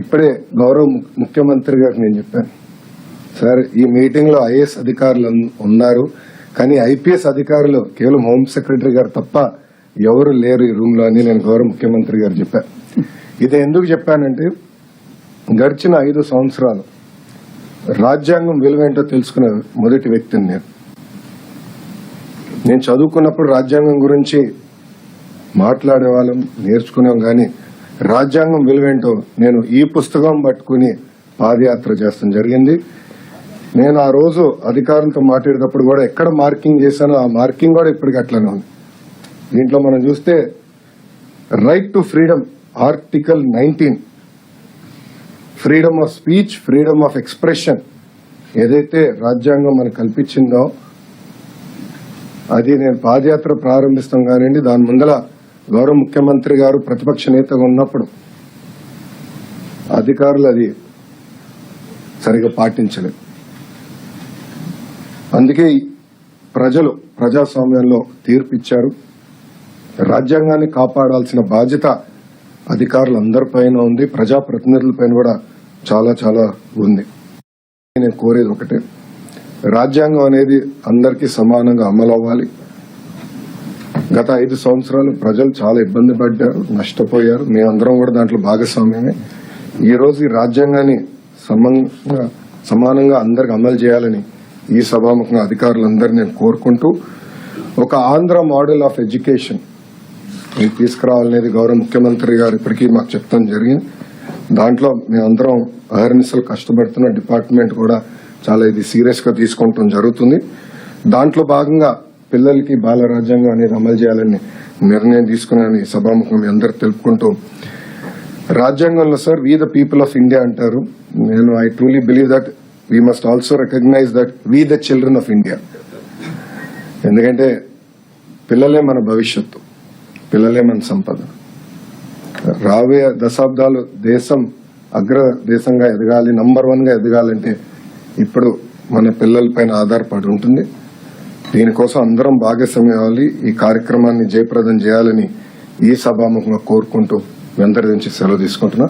ఇప్పుడే గౌరవ ముఖ్యమంత్రి గారికి నేను చెప్పాను. సార్ ఈ మీటింగ్లో ఐఏఎస్ అధికారులు ఉన్నారు. కానీ ఐపీఎస్ అధికారులు కేవలం హోమ్ సెక్రటరీ గారు తప్ప ఎవరు లేరు ఈ రూమ్లో అని నేను గౌరవ ముఖ్యమంత్రి గారు చెప్పాను ఇది ఎందుకు చెప్పానంటే గడిచిన ఐదు సంవత్సరాలు రాజ్యాంగం విలువేంటో తెలుసుకునే మొదటి వ్యక్తిని నేను. నేను చదువుకున్నప్పుడు రాజ్యాంగం గురించి మాట్లాడే వాళ్ళం నేర్చుకున్నాం కానీ రాజ్యాంగం విలువేంటో నేను ఈ పుస్తకం పట్టుకుని పాదయాత్ర చేస్తాం జరిగింది. నేను ఆ రోజు అధికారులతో మాట్లాడేటప్పుడు కూడా ఎక్కడ మార్కింగ్ చేశానో ఆ మార్కింగ్ కూడా ఇప్పటికి అట్లనే ఉంది. దీంట్లో మనం చూస్తే right to freedom article nineteen. Freedom of speech freedom of expression ఏదైతే రాజ్యాంగం మనకు కల్పించిందో అది నేను పాదయాత్ర ప్రారంభిస్తాం కానివ్వండి దాని ముందల గౌరవ ముఖ్యమంత్రి గారు ప్రతిపక్ష నేతగా ఉన్నప్పుడు అధికారులు అది సరిగా పాటించలేదు. అందుకే ప్రజలు ప్రజాస్వామ్యంలో తీర్పిచ్చారు. రాజ్యాంగాన్ని కాపాడాల్సిన బాధ్యత అధికారులందరిపైన ఉంది. ప్రజాప్రతినిధులపైన కూడా చాలా చాలా ఉంది. నేను కోరేది ఒకటే. రాజ్యాంగం అనేది అందరికీ సమానంగా అమలు అవ్వాలి గత ఐదు సంవత్సరాలు ప్రజలు చాలా ఇబ్బంది పడ్డారు నష్టపోయారు. మేమందరం కూడా దాంట్లో భాగస్వామ్యమే. ఈ రోజు ఈ రాజ్యాంగాన్ని సమానంగా అందరికి అమలు చేయాలని ఈ సభాముఖంగా అధికారులందరినీ నేను కోరుకుంటూ ఒక ఆంధ్ర మోడల్ ఆఫ్ ఎడ్యుకేషన్ ఇది తీసుకురావాలనేది గౌరవ ముఖ్యమంత్రి గారు ఇప్పటికీ మాకు చెప్తాం జరిగింది. దాంట్లో మేమందరం అహర్నిశలు కష్టపడుతున్న డిపార్ట్మెంట్ కూడా చాలా ఇది సీరియస్గా తీసుకుంటాం జరుగుతుంది. దాంట్లో భాగంగా పిల్లలకి బాల రాజ్యాంగం అనేది అమలు చేయాలని నిర్ణయం తీసుకున్నానని సభాముఖం మీ అందరు తెలుపుకుంటూ రాజ్యాంగంలో sir we the people of India అంటారు. నేను I truly believe that we must also recognise that we the children of India ఎందుకంటే పిల్లలే మన భవిష్యత్తు పిల్లలే మన సంపద. రాబోయే దశాబ్దాలు దేశం అగ్ర దేశంగా ఎదగాలి నంబర్ వన్గా ఎదగాలంటే ఇప్పుడు మన పిల్లల పైన ఆధారపడి ఉంటుంది. దీనికోసం అందరం భాగస్వామ్యం అవ్వాలి. ఈ కార్యక్రమాన్ని జయప్రదం చేయాలని ఈ సభాముఖంగా కోరుకుంటూ మీ అందరి నుంచి సెలవు తీసుకుంటున్నా.